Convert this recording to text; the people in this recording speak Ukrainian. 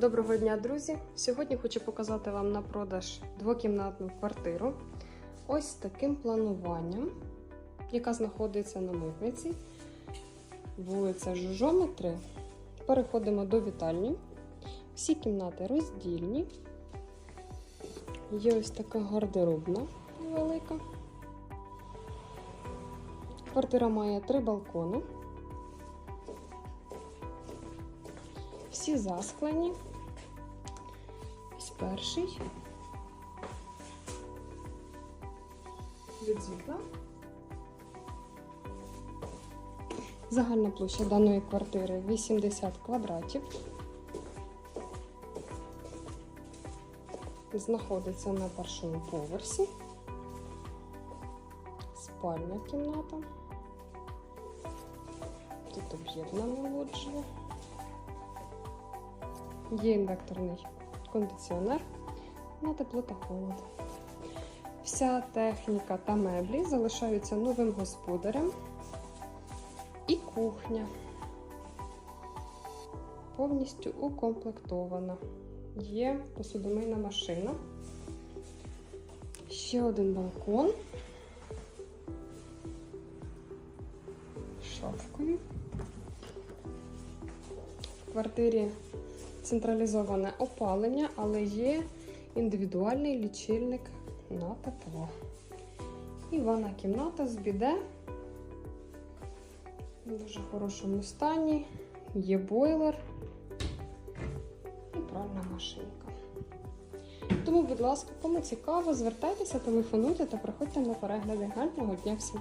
Доброго дня, друзі! Сьогодні хочу показати вам на продаж двокімнатну квартиру. Ось з таким плануванням, яка знаходиться на митниці, вулиця Жужоми 3. Переходимо до вітальні. Всі кімнати роздільні. Є ось така гардеробна велика. Квартира має три балкони. Всі засклені. Перший. Від вікна. Загальна площа даної квартири 80 квадратів. Знаходиться на першому поверсі. Спальня кімната. Тут об'єднане лоджія. Є інвекторний кондиціонер на тепло та холод. Вся техніка та меблі залишаються новим господарем. І кухня повністю укомплектована. Є посудомийна машина. Ще один балкон. Шафкою. В квартирі централізоване опалення, але є індивідуальний лічильник на тепло. І ванна кімната з біде в дуже хорошому стані. Є бойлер і пральна машинка. Тому, будь ласка, кому цікаво, звертайтеся, телефонуйте та приходьте на перегляди. Гарного дня всім!